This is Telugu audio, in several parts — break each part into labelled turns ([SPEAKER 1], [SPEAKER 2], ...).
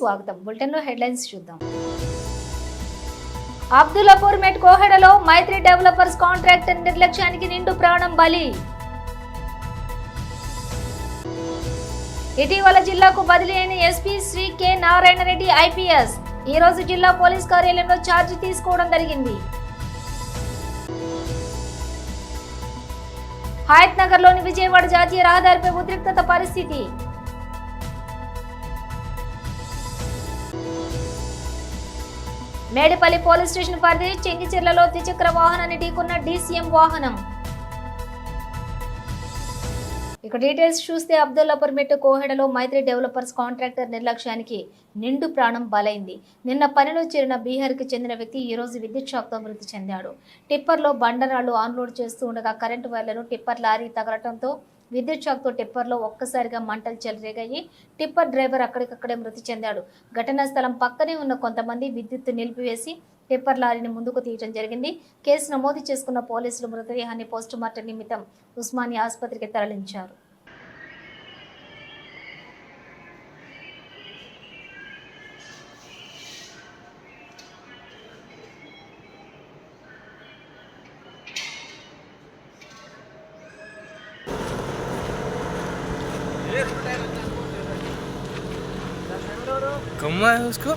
[SPEAKER 1] స్వాగతం. బులెటిన్లో హెడ్లైన్స్ చూద్దాం. అబ్దుల్లాపూర్ మెట్ కోహెడలో మైత్రి డెవలపర్స్ కాంట్రాక్టర్ నిర్లక్ష్యానికి నిండు ప్రాణం బలి. ఇటీవల జిల్లాకు బదిలీ అయిన SP Shri K Narayana Reddy IPS. ఈ రోజు జిల్లా పోలీస్ కార్యాలయంలో ఛార్జీ తీసుకోవడం జరిగింది. హయత్ నగర్లోని విజయవాడ జాతీయ రహదారిపై ఉద్రిక్తత పరిస్థితి. మేడిపల్లి పోలీస్ స్టేషన్ పరిధి చెంగిచెర్లలో ద్విచక్ర వాహనాన్ని ఢీకున్న డీసీఎం వాహనం. ఇక డీటెయిల్స్ చూస్తే అబ్దుల్లాపూర్ మెట్టు కోహెడలో మైత్రి డెవలపర్స్ కాంట్రాక్టర్ నిర్లక్ష్యానికి నిండు ప్రాణం బలైంది. నిన్న పనిలో చేరిన బీహార్కి చెందిన వ్యక్తి ఈరోజు విద్యుత్ షాక్తో మృతి చెందాడు. టిప్పర్లో బండరాళ్ళు ఆన్లోడ్ చేస్తూ ఉండగా కరెంటు వైర్లను టిప్పర్ లారీ తగలటంతో విద్యుత్ షాక్తో టిప్పర్లో ఒక్కసారిగా మంటలు చెలరేగాయి. టిప్పర్ డ్రైవర్ అక్కడికక్కడే మృతి చెందాడు. ఘటనా స్థలం పక్కనే ఉన్న కొంతమంది విద్యుత్ నిలిపివేసి టిప్పర్ లారీని ముందుకు తీయడం జరిగింది. కేసు నమోదు చేసుకున్న పోలీసులు మృతదేహాన్ని పోస్టుమార్టం నిమిత్తం ఉస్మానియా ఆసుపత్రికి తరలించారు.
[SPEAKER 2] कम है उसको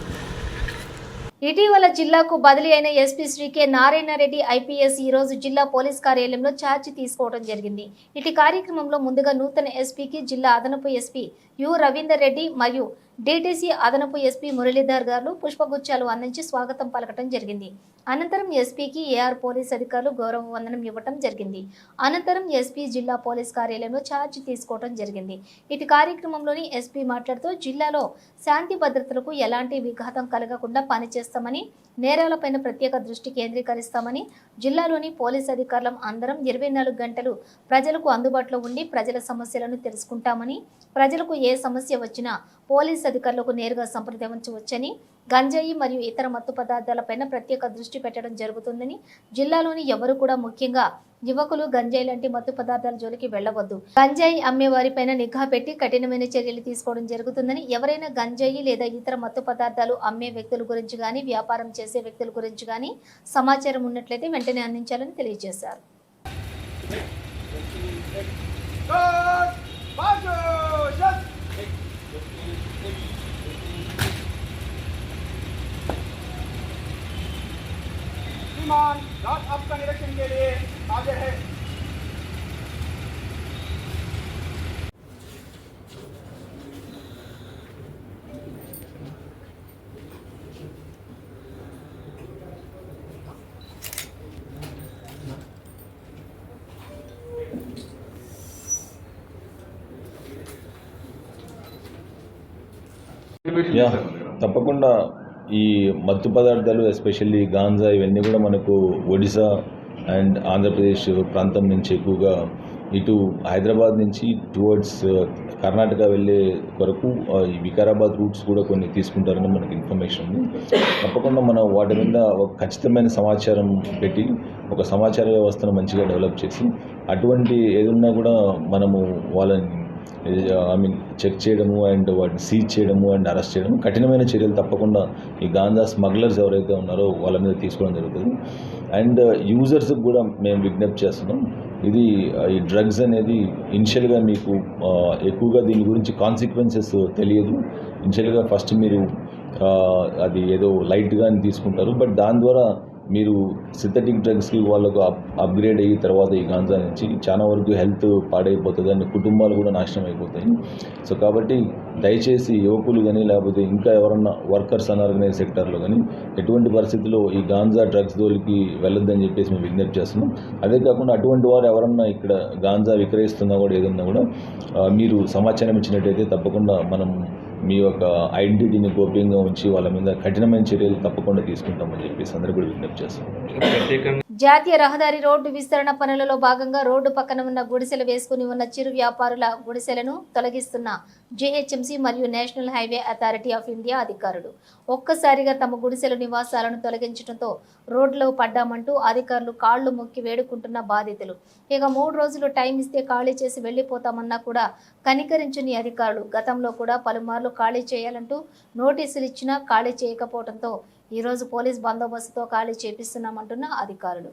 [SPEAKER 1] ఇటీవల జిల్లాకు బదిలీ అయిన SP Shri K Narayana Reddy IPS ఈ రోజు జిల్లా పోలీస్ కార్యాలయంలో ఛార్జీ తీసుకోవడం జరిగింది ఇటు కార్యక్రమంలో ముందుగా నూతన ఎస్పీకి జిల్లా అదనపు ఎస్పీ యు రవీందర్ రెడ్డి మరియు డీటీసీ అదనపు ఎస్పీ మురళీధర్ గారు పుష్పగుచ్చాలు అందించి స్వాగతం పలకటం జరిగింది. అనంతరం ఎస్పీకి ఏఆర్ పోలీస్ అధికారులు గౌరవ వందనం ఇవ్వటం జరిగింది. అనంతరం ఎస్పీ జిల్లా పోలీస్ కార్యాలయంలో ఛార్జ్ తీసుకోవడం జరిగింది. ఇటు కార్యక్రమంలోని ఎస్పీ మాట్లాడుతూ జిల్లాలో శాంతి భద్రతలకు ఎలాంటి విఘాతం కలగకుండా పనిచేస్తామని నేరాలపైన ప్రత్యేక దృష్టి కేంద్రీకరిస్తామని జిల్లాలోని పోలీస్ అధికారులం అందరం ఇరవై నాలుగు గంటలు ప్రజలకు అందుబాటులో ఉండి ప్రజల సమస్యలను తెలుసుకుంటామని ప్రజలకు ఏ సమస్య వచ్చినా పోలీస్ అధికారులకు నేరుగా సంప్రదించవచ్చని గంజాయి మరియు ఇతర మత్తు పదార్థాలపైన ప్రత్యేక దృష్టి పెట్టడం జరుగుతుందని జిల్లాలోని ఎవరు కూడా ముఖ్యంగా యువకులు గంజాయి లాంటి మత్తు పదార్థాల జోలికి వెళ్ళవద్దు గంజాయి అమ్మే వారిపైన నిఘా పెట్టి కఠినమైన చర్యలు తీసుకోవడం జరుగుతుందని ఎవరైనా గంజాయి లేదా ఇతర మత్తు పదార్థాలు అమ్మే వ్యక్తుల గురించి కానీ వ్యాపారం చేసే వ్యక్తుల గురించి కానీ సమాచారం ఉన్నట్లయితే వెంటనే అందించాలని తెలియజేశారు.
[SPEAKER 3] श्रीमान रात आपका निरीक्षण के लिए हाजिर है
[SPEAKER 4] యా తప్పకుండా ఈ మత్తు పదార్థాలు ఎస్పెషల్లీ గాంజా ఇవన్నీ కూడా మనకు ఒడిశా అండ్ ఆంధ్రప్రదేశ్ ప్రాంతం నుంచి ఎక్కువగా ఇటు హైదరాబాద్ నుంచి టువర్డ్స్ కర్ణాటక వెళ్ళే వరకు ఈ వికారాబాద్ రూట్స్ కూడా కొన్ని తీసుకుంటారని మనకి ఇన్ఫర్మేషన్ ఉంది. తప్పకుండా మనం వాటి మీద ఒక ఖచ్చితమైన సమాచారం పెట్టి ఒక సమాచార వ్యవస్థను మంచిగా డెవలప్ చేసి అటువంటి ఏదున్నా కూడా మనము వాళ్ళని ఐ మీన్ చెక్ చేయడము అండ్ వాటిని సీజ్ చేయడము అండ్ అరెస్ట్ చేయడము కఠినమైన చర్యలు తప్పకుండా ఈ గాంజా స్మగ్లర్స్ ఎవరైతే ఉన్నారో వాళ్ళ మీద తీసుకోవడం జరుగుతుంది. అండ్ యూజర్స్కి uh, కూడా మేము విజ్ఞప్తి చేస్తున్నాం. ఇది ఈ డ్రగ్స్ అనేది ఇనిషియల్గా మీకు ఎక్కువగా దీని గురించి కాన్సిక్వెన్సెస్ తెలియదు. ఇనిషియల్గా ఫస్ట్ మీరు అది ఏదో లైట్గా తీసుకుంటారు. బట్ దాని ద్వారా మీరు సింథటిక్ డ్రగ్స్కి వాళ్ళకు అప్ అప్గ్రేడ్ అయిన తర్వాత ఈ గాంజా నుంచి చాలా వరకు హెల్త్ పాడైపోతుంది అండ్ కుటుంబాలు కూడా నాశనం అయిపోతాయి. సో కాబట్టి దయచేసి యువకులు కానీ లేకపోతే ఇంకా ఎవరన్నా వర్కర్స్ అన్ఆర్గనైజ్ సెక్టార్లో కానీ ఎటువంటి పరిస్థితుల్లో ఈ గాంజా డ్రగ్స్ దోలికి వెళ్ళొద్దని చెప్పేసి మేము విజ్ఞప్తి చేస్తున్నాం. అదే కాకుండా అటువంటి వారు ఎవరన్నా ఇక్కడ గాంజా విక్రయిస్తున్నా కూడా ఏదన్నా కూడా మీరు సమాచారం ఇచ్చినట్టయితే తప్పకుండా మనం మీ యొక్క ఐడెంటిటీని గోప్యంగా ఉంచి వాళ్ళ మీద కఠినమైన చర్యలు తప్పకుండా తీసుకుంటామని చెప్పేసి అందరూ కూడా విజ్ఞప్తి చేస్తాం
[SPEAKER 1] జాతీయ రహదారి రోడ్డు విస్తరణ పనులలో భాగంగా రోడ్డు పక్కన ఉన్న గుడిసెలు వేసుకుని ఉన్న చిరు వ్యాపారుల గుడిసెలను తొలగిస్తున్న జేహెచ్ఎంసీ మరియు national highway authority of India అధికారులు. ఒక్కసారిగా తమ గుడిసెల నివాసాలను తొలగించడంతో రోడ్లో పడ్డామంటూ అధికారులు కాళ్ళు మొక్కి వేడుకుంటున్న బాధితులు. ఇక మూడు రోజులు టైం ఇస్తే ఖాళీ చేసి వెళ్ళిపోతామన్నా కూడా కనికరించని అధికారులు. గతంలో కూడా పలుమార్లు ఖాళీ చేయాలంటూ నోటీసులు ఇచ్చినా ఖాళీ చేయకపోవడంతో ఈ రోజు పోలీస్ బందోబస్తుతో ఖాళీ చేపిస్తున్నామంటున్న అధికారులు.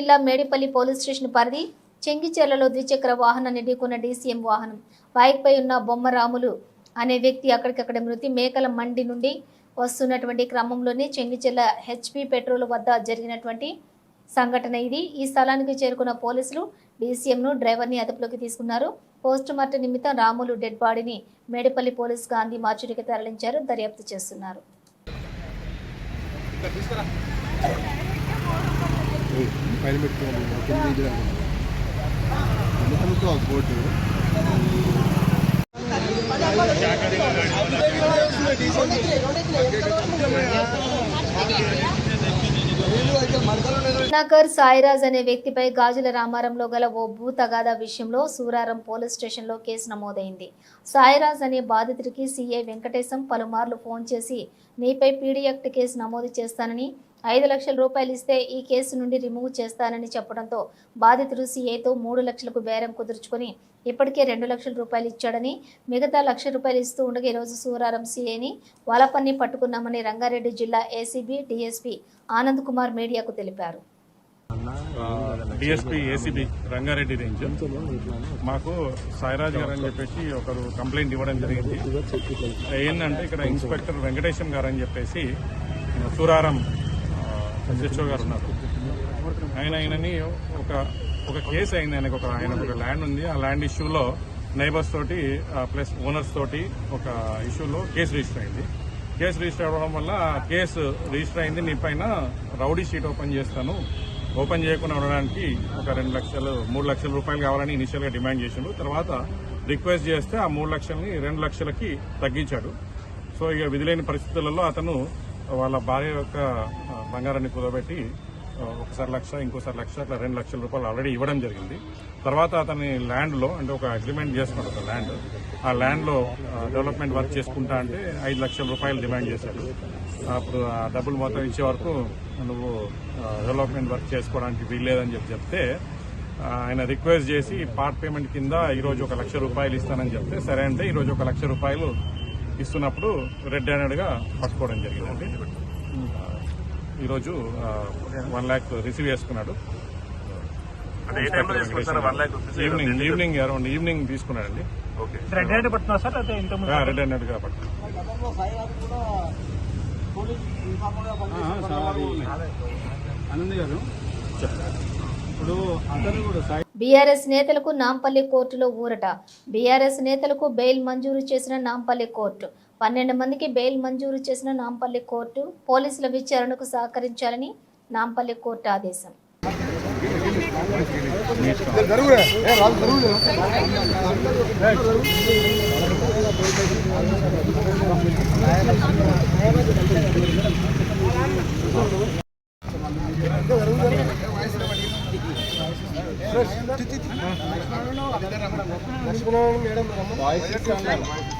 [SPEAKER 1] జిల్లా మేడిపల్లి పోలీస్ స్టేషన్ పరిధి చెంగిచెర్లలో ద్విచక్ర వాహనాన్ని ఢీకొన్న డీసీఎం వాహనం. బైక్పై ఉన్న బొమ్మరాములు అనే వ్యక్తి అక్కడికక్కడ మృతి. మేకల మండి నుండి వస్తున్నటువంటి క్రమంలోనే చెంగిచెర్ల హెచ్పి పెట్రోల్ వద్ద జరిగినటువంటి సంఘటన ఇది. ఈ స్థలానికి చేరుకున్న పోలీసులు డీసీఎంను డ్రైవర్ని అదుపులోకి తీసుకున్నారు. పోస్ట్ మార్టం నిమిత్తం రాములు డెడ్ బాడీని మేడిపల్లి పోలీస్ గాంధీ మార్చురికి తరలించారు. దర్యాప్తు చేస్తున్నారు.
[SPEAKER 2] పైన పెట్టుకోవాలి కింద ఇది
[SPEAKER 1] నగర్ సాయిరాజ్ అనే వ్యక్తిపై గాజుల రామారంలో గల ఓ భూ తగాదా విషయంలో సూరారం పోలీస్ స్టేషన్లో కేసు నమోదైంది. సాయిరాజ్ అనే బాధితుడికి సీఐ వెంకటేశం పలుమార్లు ఫోన్ చేసి నీపై పీడీ యాక్ట్ కేసు నమోదు చేస్తానని ఐదు లక్షల రూపాయలు ఇస్తే ఈ కేసు నుండి రిమూవ్ చేస్తానని చెప్పడంతో బాధితుడు సీఐతో మూడు లక్షలకు బేరం కుదుర్చుకొని ఇప్పటికే రెండు లక్షల రూపాయలు ఇచ్చాడని మిగతా లక్ష రూపాయలు ఇస్తూ ఉండగా ఈరోజు సూరారం సీఐని వలపన్ని పట్టుకున్నామని రంగారెడ్డి జిల్లా ఏసీబీ డీఎస్పీ ఆనంద్ కుమార్ మీడియాకు తెలిపారు.
[SPEAKER 5] DSP ACB Rangareddy range. మాకు సాయిరాజ్ గారు అని చెప్పేసి ఒకరు కంప్లైంట్ ఇవ్వడం జరిగింది. ఏంటంటే ఇక్కడ ఇన్స్పెక్టర్ వెంకటేశం గారు అని చెప్పేసి సూరారం ఎస్హెచ్ఓ గారు ఉన్నారు. ఆయన ఆయనని ఒక ఒక కేసు అయింది ఆయనకు ఒక ఆయన ఒక ల్యాండ్ ఉంది. ఆ ల్యాండ్ ఇష్యూలో నైబర్స్ తోటి ప్లస్ ఓనర్స్ తోటి ఒక ఇష్యూలో కేసు రిజిస్టర్ అయింది. కేసు రిజిస్టర్ అవ్వడం వల్ల కేసు రిజిస్టర్ అయింది. నీ పైన రౌడీ షీట్ ఓపెన్ చేస్తాను. ఓపెన్ చేయకుండా ఉండడానికి ఒక రెండు లక్షలు మూడు లక్షల రూపాయలు కావాలని ఇనిషియల్గా డిమాండ్ చేసిండు. తర్వాత రిక్వెస్ట్ చేస్తే ఆ మూడు లక్షల్ని రెండు లక్షలకి తగ్గించాడు. సో ఇక విధిలేని పరిస్థితులలో అతను వాళ్ళ భార్య యొక్క బంగారాన్ని కుదబెట్టి ఒకసారి లక్ష ఇంకోసారి లక్ష అట్లా రెండు లక్షల రూపాయలు ఆల్రెడీ ఇవ్వడం జరిగింది. తర్వాత అతని ల్యాండ్లో అంటే ఒక అగ్రిమెంట్ చేసుకున్నాడు ఒక ల్యాండ్. ఆ ల్యాండ్లో డెవలప్మెంట్ వర్క్ చేసుకుంటా అంటే ఐదు లక్షల రూపాయలు డిమాండ్ చేశాడు. అప్పుడు ఆ డబ్బులు మొత్తం ఇచ్చే వరకు నువ్వు డెవలప్మెంట్ వర్క్ చేసుకోవడానికి వీల్లేదని చెప్పి చెప్తే ఆయన రిక్వెస్ట్ చేసి పార్ట్ పేమెంట్ కింద ఈరోజు ఒక లక్ష రూపాయలు ఇస్తానని చెప్తే సరే అంటే ఈరోజు ఒక లక్ష రూపాయలు ఇస్తున్నప్పుడు రెడ్ హ్యాండెడ్గా పట్టుకోవడం జరిగిందండి. ఆ, ఈరోజు వన్ ల్యాక్ రిసీవ్ చేసుకున్నాడు. ఈవినింగ్ ఈవినింగ్ అరౌండ్ ఈవినింగ్ తీసుకున్నాడండి.
[SPEAKER 6] రెడ్ హ్యాండ్ పడుతున్నా సార్? అదే ఇంత ముందు
[SPEAKER 5] రెడ్
[SPEAKER 2] ఆనంద్ గారు. కూడా సాయి
[SPEAKER 1] బీఆర్ఎస్ నేతలకు నాంపల్లి కోర్టులో ఊరట. బీఆర్ఎస్ నేతలకు బెయిల్ మంజూరు చేసిన నాంపల్లి కోర్టు. పన్నెండు మందికి బెయిల్ మంజూరు చేసిన నాంపల్లి కోర్టు పోలీసుల విచారణకు సహకరించాలని నాంపల్లి కోర్టు ఆదేశం.
[SPEAKER 2] మేడం వాయిస్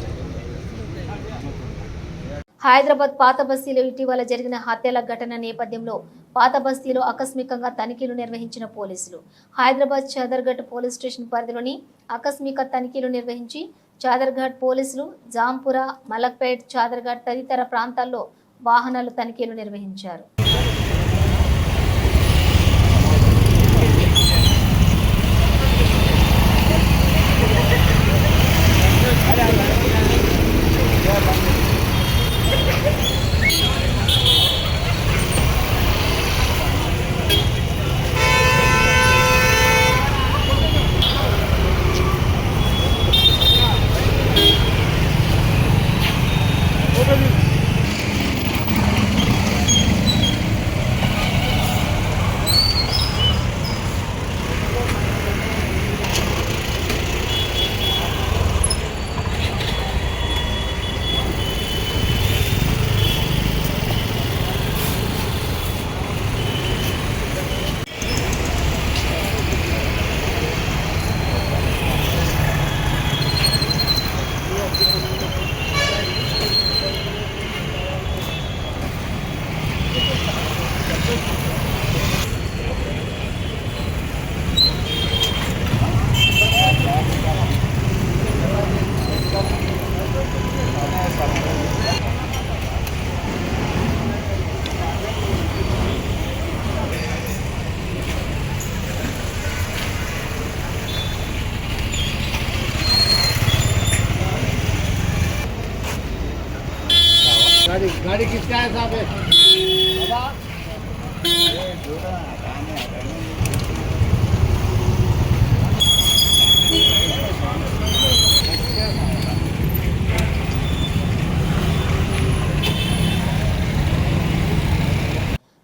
[SPEAKER 1] హైదరాబాద్ పాత బస్తీలో ఇటీవల జరిగిన హత్యల ఘటన నేపథ్యంలో పాత బస్తీలో ఆకస్మికంగా తనిఖీలు నిర్వహించిన పోలీసులు. హైదరాబాద్ చాదర్ఘట్ పోలీస్ స్టేషన్ పరిధిలోని ఆకస్మిక తనిఖీలు నిర్వహించి చాదర్ఘాట్ పోలీసులు జాంపుర మలక్పేట్ చాదర్ఘాట్ తదితర ప్రాంతాల్లో వాహనాలు తనిఖీలు నిర్వహించారు.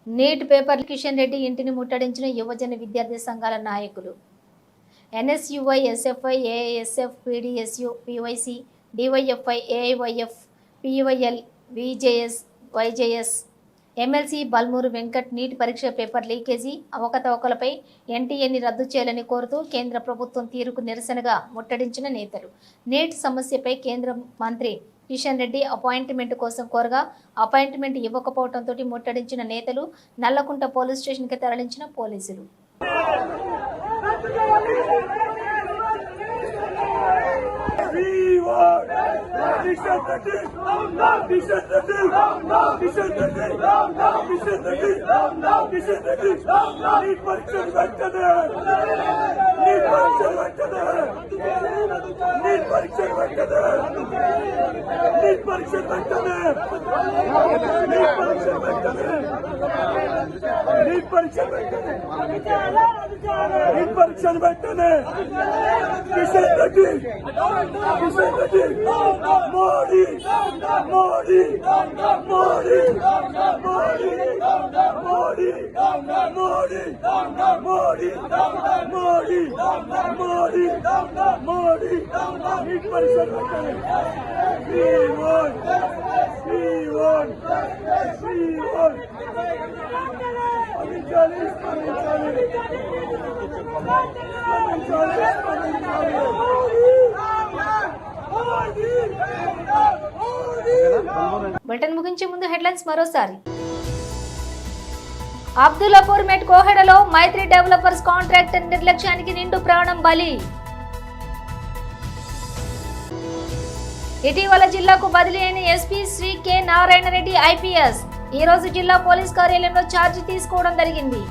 [SPEAKER 1] నీట్ పేపర్ కిషన్ రెడ్డి ఇంటిని ముట్టడించిన యువజన విద్యార్థి సంఘాల నాయకులు. NSUI SFI ASF PDSU PYC DYFI AIYF PYL VJS YJS. MLC Balmuri Venkat NEET పరీక్ష పేపర్ లీకేజీ అవకతవకలపై ఎన్టీఏని రద్దు చేయాలని కోరుతూ కేంద్ర ప్రభుత్వం తీరుకు నిరసనగా ముట్టడించిన నేతలు. నీట్ సమస్యపై కేంద్ర మంత్రి కిషన్ రెడ్డి అపాయింట్మెంట్ కోసం కోరగా అపాయింట్మెంట్ ఇవ్వకపోవడంతో ముట్టడించిన నేతలు నల్లకుంట పోలీస్ స్టేషన్కి తరలించిన పోలీసులు.
[SPEAKER 3] var. Diktatörlük İslam'dan, diktatörlük İslam'dan, diktatörlük İslam'dan, diktatörlük İslam'dan, diktatörlük İslam'dan. İlk barışçı başkanı. İlk barışçı başkanı.
[SPEAKER 5] İlk barışçı başkanı. İlk barışçı başkanı. İlk barışçı başkanı. İlk barışçı başkanı.
[SPEAKER 3] పరీక్షలు పెట్టనే
[SPEAKER 5] Kishan Reddy Kishan Reddy Modi Modi Modi Modi Modi Damlar Modi, Damlar Modi, Damlar Modi, Damlar Modi, Damlar Modi, Damlar Modi,
[SPEAKER 3] We won, we won, we won. Paminchali, Paminchali, Paminchali, Paminchali.
[SPEAKER 1] Modi, Modi, Modi. Bulletin ముగించే ముందు హెడ్లైన్స్ మరోసారి అబ్దుల్లాపూర్ మెట్ కోహెడలో మైత్రి డెవలపర్స్ కాంట్రాక్టర్ నిర్లక్ష్యానికి నిండు ప్రాణం బలి. ఇటీవల జిల్లాకు బదిలీ అయిన SP Shri K Narayana Reddy IPS. ఈ రోజు జిల్లా పోలీస్ కార్యాలయంలో ఛార్జీ తీసుకోవడం జరిగింది.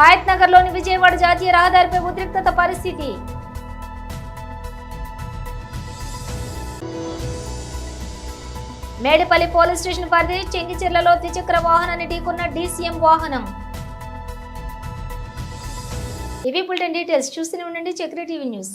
[SPEAKER 1] హయత్ నగర్లోని విజయవాడ జాతీయ రహదారిపై ఉద్రిక్తత పరిస్థితి. మేడిపల్లి పోలీస్ స్టేషన్ పరిధి చెంగిచెర్లలో ద్విచక్ర వాహనాన్ని ఢీకున్న డీసీఎం వాహనం. ఇవి బులెటిన్ డీటెయిల్స్. చూస్తూనే ఉండండి చక్రి టీవీ న్యూస్.